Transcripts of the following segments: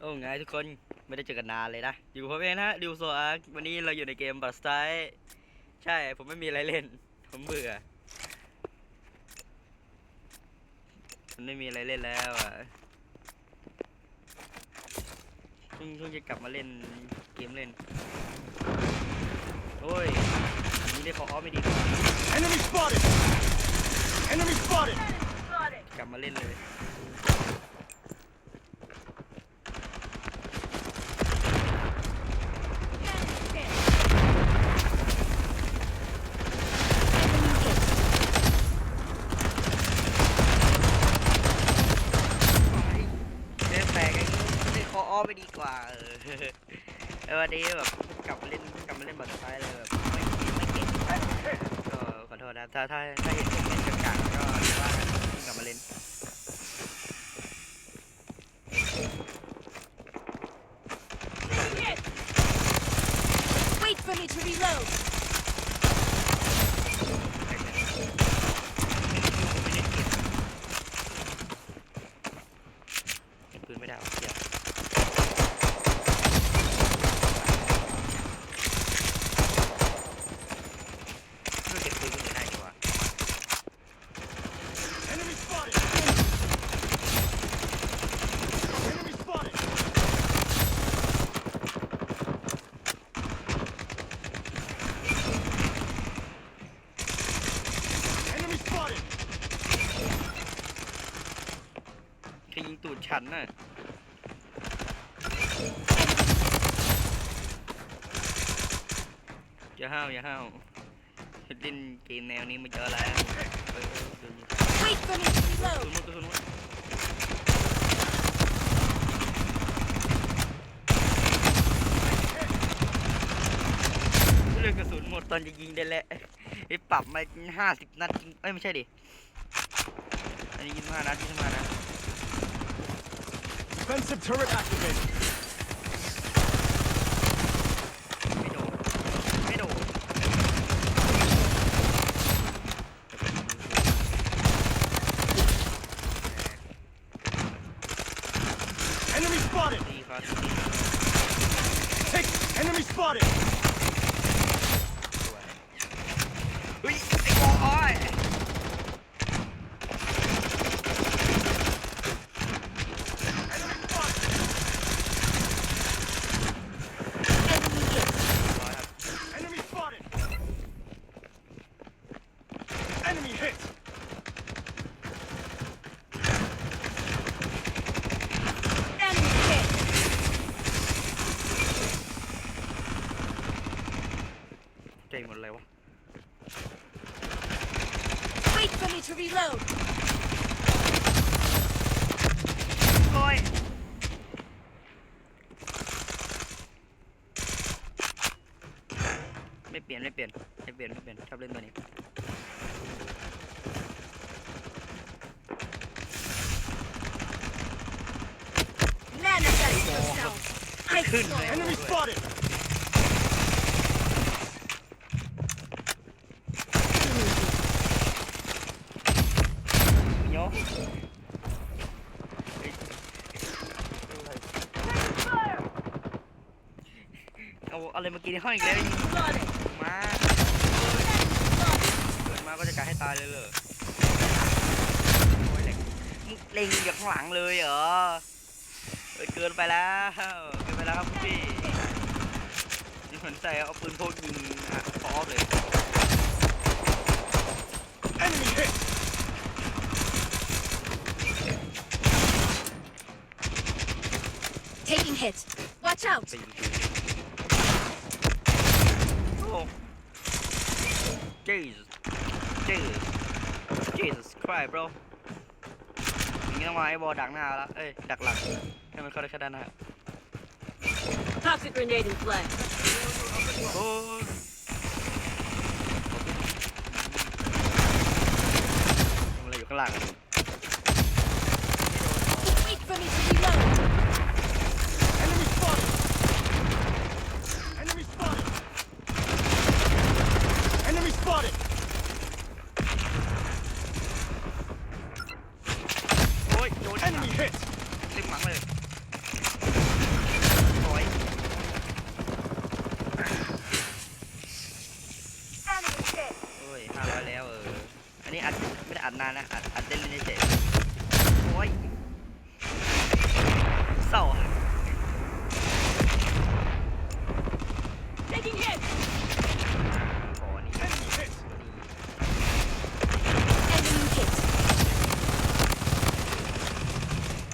โอ้ไงทุกคนไม่ได้เจอกันนานเลยนะ อยู่กับผมเองนะดิวโซอาร์วันนี้เราอยู่ในเกมบัสไตใช่ผมไม่มีอะไรเล่น ผมเบื่อมันไม่มีอะไรเล่นแล้วอะเพิ่งเพิ่งจะกลับมาเล่นเกมเล่น โอ้ยอันนี้ได้ขอออฟไม่ดีกว่า Enemy spotted! Enemy spotted! กลับมาเล่นเลย เล่นแปลกไอ้เล่นคออ้อ ไปดีกว่า เออเออวันนี้แบบกลับมาเล่นกลับมาเล่นบอลท้ายเลยแบบไม่ไม่เก่งก็ขอโทษนะถ้าถ้าถ้าเห็นผมเล่นกลางๆก็เรียกว่ากันกลับมาเล่น Wait for me to reload. เก็บปืนไม่ได้หรอกเสียเก็บปืนไม่ได้ดีกว่า Enemy spotted! Enemy spotted! Enemy spotted! ใครยิงตูด ฉันน่ะอย่าห้าวอย่าห้าวเล่นเกมแนวนี้มาเยอแล้วเออเดี๋ยวนี้ Wait for me to กระ reload. สุนหมดกระสุนหมดเรื่องกระสุนหมดตอนจะยิงได้แหละไอ้ปรับมาห้าสิบนัดยิงเอ้ยไม่ใช่ดิ อันนี้ยิงห้านัดยิงห้านัด Defensive turret activated. ไม่โดนไม่โดน Enemy spotted! ดีครับ Take! Enemy spotted! สวยเฮ้ยไอ้โอ้ย Enemy spotted! Enemy hit. ร้อยครับ Enemy spotted! Enemy hit! Enemy hit. ใจหมดเลยวะ Wait for me to reload. โอ้ยไม่เปลี่ยนไม่เปลี่ยนไม่เปลี่ยนไม่เปลี่ยน ชอบเล่นตัวนี้ Manifest yourself. I Couldn't saw. man. Enemy spotted! โยเอาอะไรมากินในห้องอีกแล้ว Spotted. มาเกิดมาก็จะกลายให้ตายเลยเหรอโอ้ยเล็งมึงเล็งอยู่ข้างหลังเลยเหรอเฮ้ยเกินไปแล้วเกินไปแล้วครับคุณพี่นี่เหมือนใจเอาปืนพกยิงอะพอเลย Enemy hit! Taking hit. Watch out. ไปยิงโอ้ Jesus Jesus Jesus Christ bro อย่างนี้ต้องมาไอ้บอดักหน้าแล้ว เอ้ย ดักหลังให้มันเข้าได้แค่ด้านหน้า Toxic grenade in play. โอ้ย ทำอะไรอยู่ข้างหลังอะ นะอัดอัดเล่นเล่นเฉยโอ้ยเศร้า Taking hit! ก่อนนี่ Enemy hit! Enemy hit!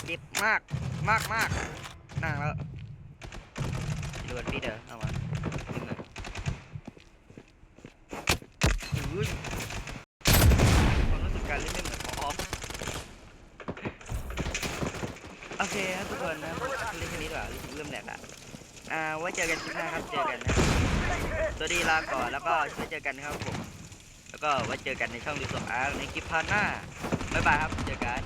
เจ็บมากมากมากนั่งแล้วดวนพี่เด้อเอามานหน่อยอย อเคครับทุกคนนะเล่นแค่นี้ดีกว่ารู้สึกเริ่มแหลกละอ่าไว้เจอกันคลิปหน้าครับเจอกันนะสวัสดีลาก่อนแล้วก็ไว้เจอกันครับผมแล้วก็ไว้เจอกันในช่องดิสโซอาร์ในคลิปพาร์ทหน้าบ๊ายบายครับเจอกัน